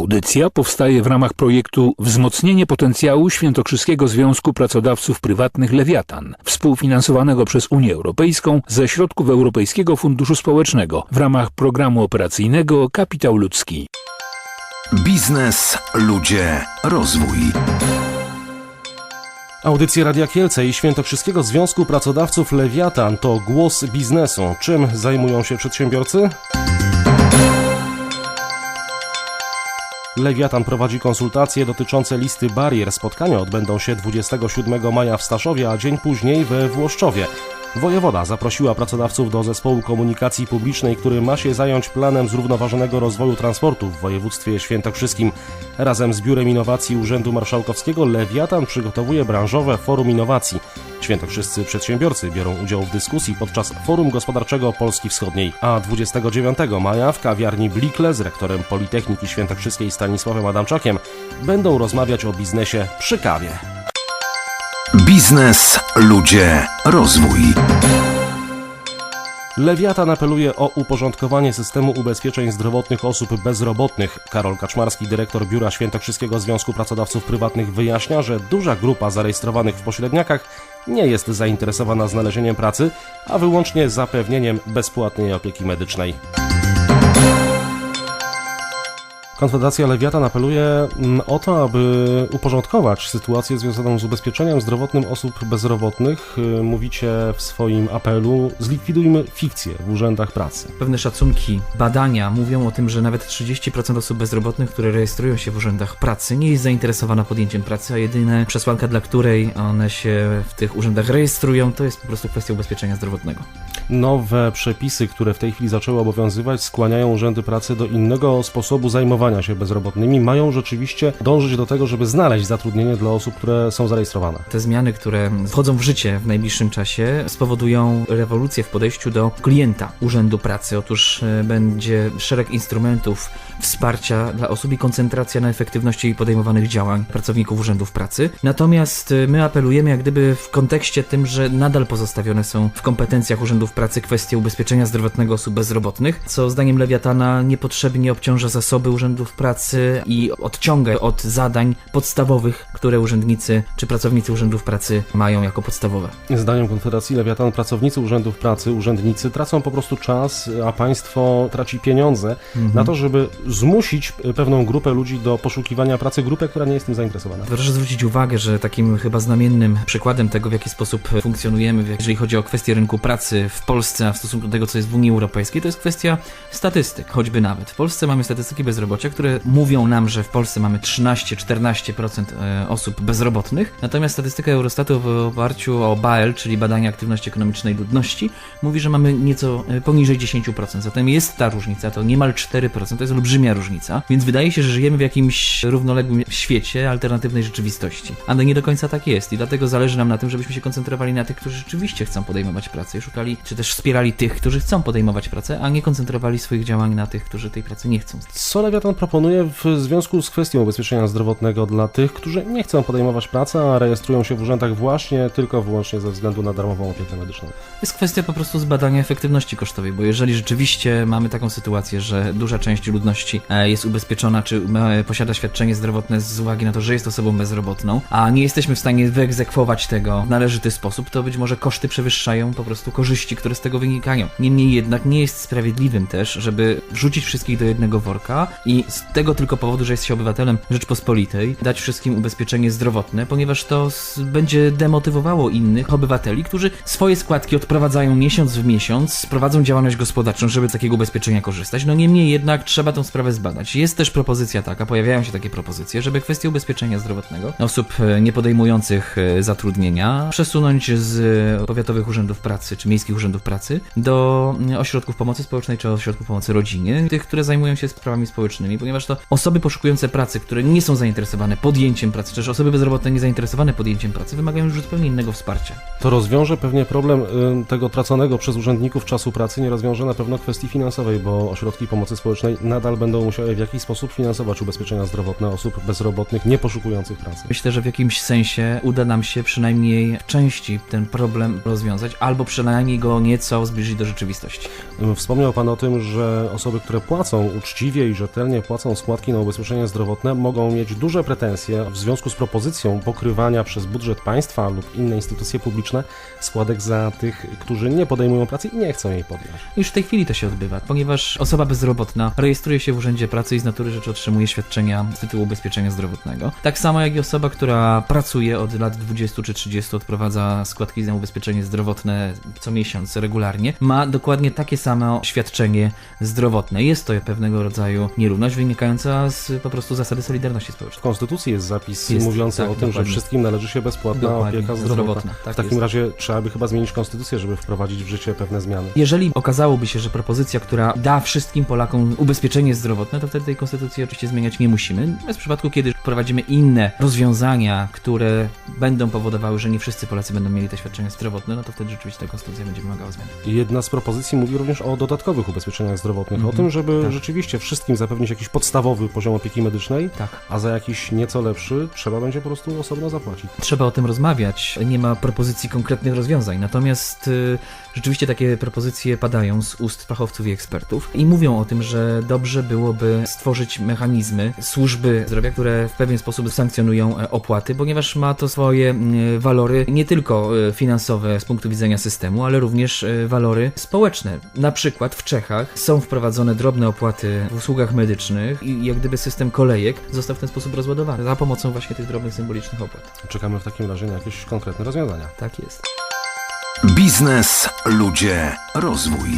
Audycja powstaje w ramach projektu Wzmocnienie potencjału Świętokrzyskiego Związku Pracodawców Prywatnych Lewiatan, współfinansowanego przez Unię Europejską ze środków Europejskiego Funduszu Społecznego w ramach programu operacyjnego Kapitał Ludzki. Biznes, ludzie, rozwój. Audycje Radia Kielce i Świętokrzyskiego Związku Pracodawców Lewiatan to głos biznesu. Czym zajmują się przedsiębiorcy? Lewiatan prowadzi konsultacje dotyczące listy barier. Spotkania odbędą się 27 maja w Staszowie, a dzień później we Włoszczowie. Wojewoda zaprosiła pracodawców do zespołu komunikacji publicznej, który ma się zająć planem zrównoważonego rozwoju transportu w województwie świętokrzyskim. Razem z Biurem Innowacji Urzędu Marszałkowskiego Lewiatan przygotowuje branżowe forum innowacji. Świętokrzyscy przedsiębiorcy biorą udział w dyskusji podczas Forum Gospodarczego Polski Wschodniej, a 29 maja w kawiarni Blikle z rektorem Politechniki Świętokrzyskiej Stanisławem Adamczakiem będą rozmawiać o biznesie przy kawie. Biznes, ludzie, rozwój. Lewiatan apeluje o uporządkowanie systemu ubezpieczeń zdrowotnych osób bezrobotnych. Karol Kaczmarski, dyrektor Biura Świętokrzyskiego Związku Pracodawców Prywatnych wyjaśnia, że duża grupa zarejestrowanych w pośredniakach nie jest zainteresowana znalezieniem pracy, a wyłącznie zapewnieniem bezpłatnej opieki medycznej. Konfederacja Lewiatan apeluje mm, o to, aby uporządkować sytuację związaną z ubezpieczeniem zdrowotnym osób bezrobotnych. Y, Mówicie w swoim apelu, zlikwidujmy fikcję w urzędach pracy. Pewne szacunki, badania mówią o tym, że nawet 30% osób bezrobotnych, które rejestrują się w urzędach pracy, nie jest zainteresowana podjęciem pracy, a jedyna przesłanka, dla której one się w tych urzędach rejestrują, to jest po prostu kwestia ubezpieczenia zdrowotnego. Nowe przepisy, które w tej chwili zaczęły obowiązywać, skłaniają urzędy pracy do innego sposobu zajmowania się bezrobotnymi. Mają rzeczywiście dążyć do tego, żeby znaleźć zatrudnienie dla osób, które są zarejestrowane. Te zmiany, które wchodzą w życie w najbliższym czasie, spowodują rewolucję w podejściu do klienta Urzędu Pracy. Otóż e, będzie szereg instrumentów wsparcia dla osób i koncentracja na efektywności podejmowanych działań pracowników Urzędów Pracy. Natomiast e, my apelujemy jak gdyby w kontekście tym, że nadal pozostawione są w kompetencjach Urzędów Pracy kwestie ubezpieczenia zdrowotnego osób bezrobotnych, co zdaniem Lewiatana niepotrzebnie obciąża zasoby Urzędów Pracy i odciąga od zadań podstawowych, które urzędnicy czy pracownicy Urzędów Pracy mają jako podstawowe. Zdaniem Konfederacji Lewiatan pracownicy urzędów pracy, urzędnicy tracą po prostu czas, a państwo traci pieniądze na to, żeby zmusić pewną grupę ludzi do poszukiwania pracy, grupę, która nie jest tym zainteresowana. Proszę zwrócić uwagę, że takim chyba znamiennym przykładem tego, w jaki sposób funkcjonujemy, jeżeli chodzi o kwestię rynku pracy w Polsce, a w stosunku do tego, co jest w Unii Europejskiej, to jest kwestia statystyk, choćby nawet. W Polsce mamy statystyki bezrobocia, które mówią nam, że w Polsce mamy 13-14% e, osób bezrobotnych, natomiast statystyka Eurostatu w oparciu o BAEL, czyli badanie aktywności ekonomicznej ludności, mówi, że mamy nieco e, poniżej 10%. Zatem jest ta różnica, to niemal 4%, to jest olbrzymia różnica, więc wydaje się, że żyjemy w jakimś równoległym świecie alternatywnej rzeczywistości. Ale nie do końca tak jest i dlatego zależy nam na tym, żebyśmy się koncentrowali na tych, którzy rzeczywiście chcą podejmować pracę i szukali, czy też wspierali tych, którzy chcą podejmować pracę, a nie koncentrowali swoich działań na tych, którzy tej pracy nie chcą. Co Lewiatan proponuje w związku z kwestią ubezpieczenia zdrowotnego dla tych, którzy nie chcą podejmować pracy, a rejestrują się w urzędach właśnie tylko wyłącznie ze względu na darmową opiekę medyczną? Jest kwestia po prostu zbadania efektywności kosztowej, bo jeżeli rzeczywiście mamy taką sytuację, że duża część ludności e, jest ubezpieczona, czy e, posiada świadczenie zdrowotne z uwagi na to, że jest osobą bezrobotną, a nie jesteśmy w stanie wyegzekwować tego w należyty sposób, to być może koszty przewyższają po prostu korzyści, które z tego wynikają. Niemniej jednak nie jest sprawiedliwym też, żeby wrzucić wszystkich do jednego worka i z tego tylko powodu, że jest się obywatelem Rzeczpospolitej, dać wszystkim ubezpieczenie zdrowotne, ponieważ to będzie demotywowało innych obywateli, którzy swoje składki odprowadzają miesiąc w miesiąc, prowadzą działalność gospodarczą, żeby z takiego ubezpieczenia korzystać. No niemniej jednak trzeba tą sprawę zbadać. Jest też propozycja taka, pojawiają się takie propozycje, żeby kwestię ubezpieczenia zdrowotnego osób e, nie podejmujących e, zatrudnienia przesunąć z e, powiatowych urzędów pracy czy miejskich urzędów pracy do mm, ośrodków pomocy społecznej czy ośrodków pomocy rodzinie, tych, które zajmują się sprawami społecznymi, ponieważ to osoby poszukujące pracy, które nie są zainteresowane podjęciem pracy, czy też osoby bezrobotne niezainteresowane podjęciem pracy, wymagają już zupełnie innego wsparcia. To rozwiąże pewnie problem y, tego traconego przez urzędników czasu pracy, nie rozwiąże na pewno kwestii finansowej, bo ośrodki pomocy społecznej nadal będą musiały w jakiś sposób finansować ubezpieczenia zdrowotne osób bezrobotnych nie poszukujących pracy. Myślę, że w jakimś sensie uda nam się przynajmniej w części ten problem rozwiązać, albo przynajmniej go nieco zbliżyć do rzeczywistości. Wspomniał Pan o tym, że osoby, które płacą uczciwie i rzetelnie nie płacą składki na ubezpieczenie zdrowotne, mogą mieć duże pretensje w związku z propozycją pokrywania przez budżet państwa lub inne instytucje publiczne składek za tych, którzy nie podejmują pracy i nie chcą jej podjąć. Już w tej chwili to się odbywa, ponieważ osoba bezrobotna rejestruje się w Urzędzie Pracy i z natury rzeczy otrzymuje świadczenia z tytułu ubezpieczenia zdrowotnego. Tak samo jak i osoba, która pracuje od lat 20 czy 30, odprowadza składki na ubezpieczenie zdrowotne co miesiąc regularnie, ma dokładnie takie samo świadczenie zdrowotne. Jest to pewnego rodzaju nierówność wynikająca z po prostu zasady solidarności W społecznej. Konstytucji jest zapis Jest, mówiący tak, o tym, że dokładnie. wszystkim należy się bezpłatna Dokładnie, opieka zdrowotna. zdrowotna, tak w takim jest. razie trzeba by chyba zmienić konstytucję, żeby wprowadzić w życie pewne zmiany. Jeżeli okazałoby się, że propozycja, która da wszystkim Polakom ubezpieczenie zdrowotne, to wtedy tej konstytucji oczywiście zmieniać nie musimy. Natomiast w przypadku, kiedy wprowadzimy inne rozwiązania, które będą powodowały, że nie wszyscy Polacy będą mieli te świadczenia zdrowotne, no to wtedy rzeczywiście ta konstytucja będzie wymagała zmian. Jedna z propozycji mówi również o dodatkowych ubezpieczeniach zdrowotnych, o Mhm, tym, żeby tak. rzeczywiście wszystkim zapewnić jakiś podstawowy poziom opieki medycznej, Tak. a za jakiś nieco lepszy trzeba będzie po prostu osobno zapłacić. Trzeba o tym rozmawiać. Nie ma propozycji konkretnych rozwiązań. Natomiast y, rzeczywiście takie propozycje padają z ust fachowców i ekspertów i mówią o tym, że dobrze byłoby stworzyć mechanizmy służby zdrowia, które w pewien sposób sankcjonują e, opłaty, ponieważ ma to swoje walory nie tylko y, finansowe z punktu widzenia systemu, ale również y, walory społeczne. Na przykład w Czechach są wprowadzone drobne opłaty w usługach medycznych i jak gdyby system kolejek został w ten sposób rozładowany za pomocą właśnie tych drobnych symbolicznych opłat. Czekamy w takim razie na jakieś konkretne rozwiązania. Tak jest. Biznes, ludzie, rozwój.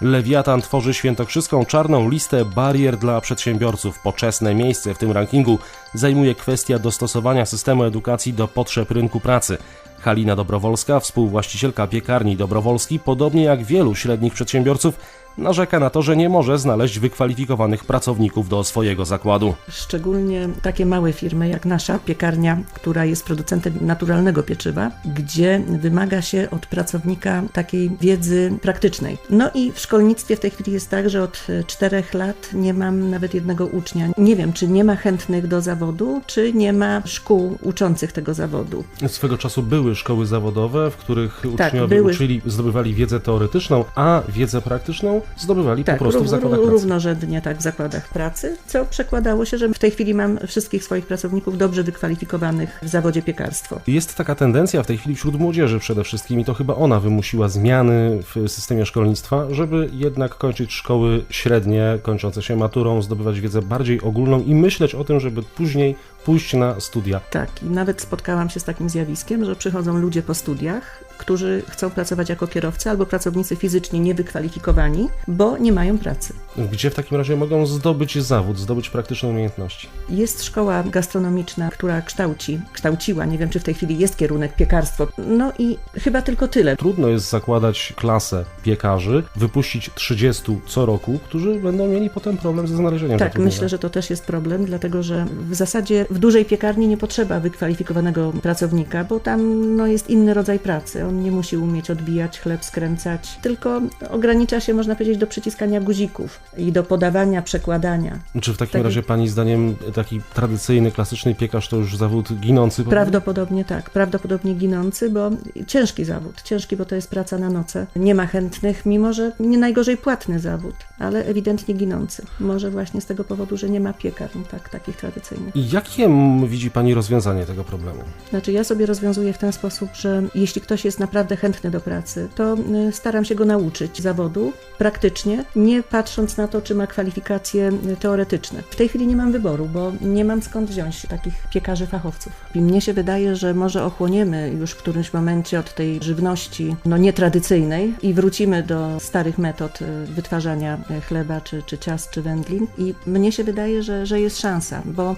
Lewiatan tworzy świętokrzyską czarną listę barier dla przedsiębiorców. Poczesne miejsce w tym rankingu zajmuje kwestia dostosowania systemu edukacji do potrzeb rynku pracy. Halina Dobrowolska, współwłaścicielka piekarni Dobrowolski, podobnie jak wielu średnich przedsiębiorców, narzeka na to, że nie może znaleźć wykwalifikowanych pracowników do swojego zakładu. Szczególnie takie małe firmy jak nasza piekarnia, która jest producentem naturalnego pieczywa, gdzie wymaga się od pracownika takiej wiedzy praktycznej. No i w szkolnictwie w tej chwili jest tak, że od e, czterech lat nie mam nawet jednego ucznia. Nie wiem, czy nie ma chętnych do zawodu, czy nie ma szkół uczących tego zawodu. Swego czasu były szkoły zawodowe, w których Tak, uczniowie były. uczyli, zdobywali wiedzę teoretyczną, a wiedzę praktyczną zdobywali Tak, po prostu w zakładach pracy. równorzędnie tak w zakładach pracy, co przekładało się, że w tej chwili mam wszystkich swoich pracowników dobrze wykwalifikowanych w zawodzie piekarstwo. Jest taka tendencja w tej chwili wśród młodzieży przede wszystkim i to chyba ona wymusiła zmiany w systemie szkolnictwa, żeby jednak kończyć szkoły średnie, kończące się maturą, zdobywać wiedzę bardziej ogólną i myśleć o tym, żeby później pójść na studia. Tak, i nawet spotkałam się z takim zjawiskiem, że przychodzą ludzie po studiach, którzy chcą pracować jako kierowcy albo pracownicy fizycznie niewykwalifikowani, bo nie mają pracy. Gdzie w takim razie mogą zdobyć zawód, zdobyć praktyczne umiejętności? Jest szkoła gastronomiczna, która kształci, kształciła, nie wiem czy w tej chwili jest kierunek piekarstwo. No i chyba tylko tyle. Trudno jest zakładać klasę piekarzy, wypuścić 30 co roku, którzy będą mieli potem problem ze znalezieniem Tak, myślę, że to też jest problem, dlatego że w zasadzie w dużej piekarni nie potrzeba wykwalifikowanego pracownika, bo tam no, jest inny rodzaj pracy. On nie musi umieć odbijać chleb, skręcać, tylko ogranicza się, można powiedzieć, do przyciskania guzików i do podawania, przekładania. Czy w takim Taki- razie pani zdaniem taki tradycyjny, klasyczny piekarz to już zawód ginący? Prawdopodobnie tak, prawdopodobnie ginący, bo ciężki zawód, ciężki, bo to jest praca na noce. Nie ma chętnych, mimo że nie najgorzej płatny zawód, ale ewidentnie ginący. Może właśnie z tego powodu, że nie ma piekarni tak, takich tradycyjnych. I jakie widzi pani rozwiązanie tego problemu? Znaczy, ja sobie rozwiązuję w ten sposób, że jeśli ktoś jest naprawdę chętny do pracy, to y, staram się go nauczyć zawodu praktycznie, nie patrząc na to, czy ma kwalifikacje y, teoretyczne. W tej chwili nie mam wyboru, bo nie mam skąd wziąć takich piekarzy fachowców. I mnie się wydaje, że może ochłoniemy już w którymś momencie od tej żywności no, nietradycyjnej i wrócimy do starych metod y, wytwarzania chleba, czy, czy ciast, czy wędlin. I mnie się wydaje, że, że jest szansa, bo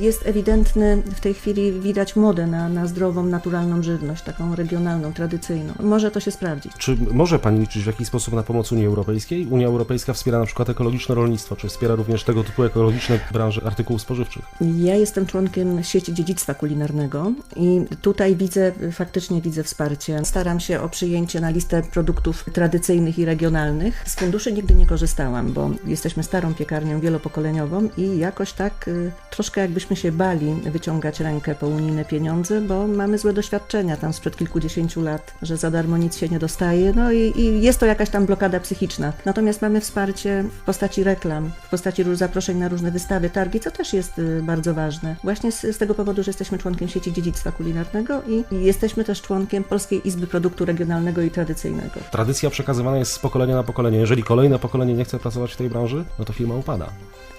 jest ewidentny w tej chwili widać modę na, na zdrową, naturalną żywność, taką regionalną, tradycyjną. Może to się sprawdzić. Czy może pani liczyć w jakiś sposób na pomoc Unii Europejskiej? Unia Europejska wspiera na przykład ekologiczne rolnictwo, czy wspiera również tego typu ekologiczne branże artykułów spożywczych? Ja jestem członkiem sieci dziedzictwa kulinarnego i tutaj widzę, faktycznie widzę wsparcie. Staram się o przyjęcie na listę produktów tradycyjnych i regionalnych. Z funduszy nigdy nie korzystałam, bo jesteśmy starą piekarnią wielopokoleniową i jakoś tak y, troszkę jakbyśmy się bali wyciągać rękę po unijne pieniądze, bo mamy złe doświadczenia tam sprzed kilkudziesięciu lat, że za darmo nic się nie dostaje, no i, i jest to jakaś tam blokada psychiczna. Natomiast mamy wsparcie w postaci reklam, w postaci zaproszeń na różne wystawy, targi, co też jest y, bardzo ważne. Właśnie z, z tego powodu, że jesteśmy członkiem sieci dziedzictwa kulinarnego i, i jesteśmy też członkiem Polskiej Izby Produktu Regionalnego i Tradycyjnego. Tradycja przekazywana jest z pokolenia na pokolenie. Jeżeli kolejne pokolenie nie chce pracować w tej branży, no to firma upada.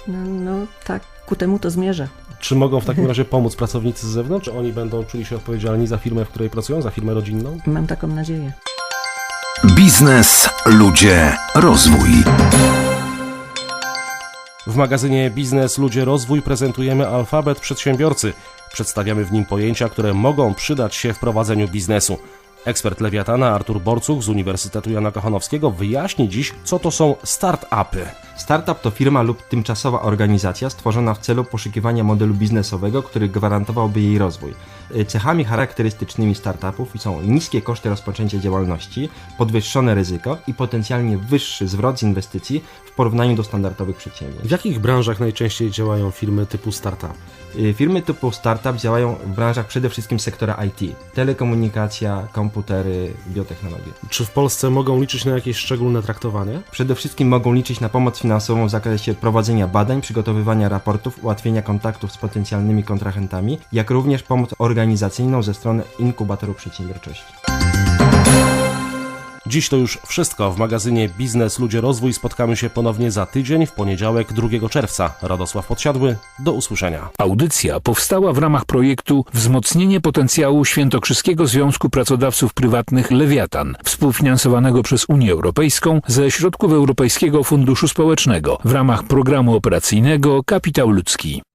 No, no tak, ku temu to zmierza. Czy mogą w takim razie pomóc pracownicy z zewnątrz? Czy oni będą czuli się odpowiedzialni za firmę, w której pracują, za firmę rodzinną? Mam taką nadzieję. Biznes, ludzie, rozwój. W magazynie Biznes Ludzie Rozwój prezentujemy alfabet przedsiębiorcy. Przedstawiamy w nim pojęcia, które mogą przydać się w prowadzeniu biznesu. Ekspert Lewiatana Artur Borcuch z Uniwersytetu Jana Kochanowskiego wyjaśni dziś, co to są start-upy. Startup to firma lub tymczasowa organizacja stworzona w celu poszukiwania modelu biznesowego, który gwarantowałby jej rozwój. Y, Cechami charakterystycznymi startupów są niskie koszty rozpoczęcia działalności, podwyższone ryzyko i potencjalnie wyższy zwrot z inwestycji w porównaniu do standardowych przedsięwzięć. W jakich branżach najczęściej działają firmy typu startup? Y, Firmy typu startup działają w branżach przede wszystkim sektora IT, telekomunikacja, komputery, biotechnologie. Czy w Polsce mogą liczyć na jakieś szczególne traktowanie? Przede wszystkim mogą liczyć na pomoc finansową w zakresie prowadzenia badań, przygotowywania raportów, ułatwienia kontaktów z potencjalnymi kontrahentami, jak również pomoc organizacyjną ze strony inkubatorów przedsiębiorczości. Dziś to już wszystko. W magazynie Biznes Ludzie Rozwój spotkamy się ponownie za tydzień, w poniedziałek 2 czerwca. Radosław Podsiadły, do usłyszenia. Audycja powstała w ramach projektu Wzmocnienie potencjału Świętokrzyskiego Związku Pracodawców Prywatnych Lewiatan, współfinansowanego przez Unię Europejską ze środków Europejskiego Funduszu Społecznego w ramach programu operacyjnego Kapitał Ludzki.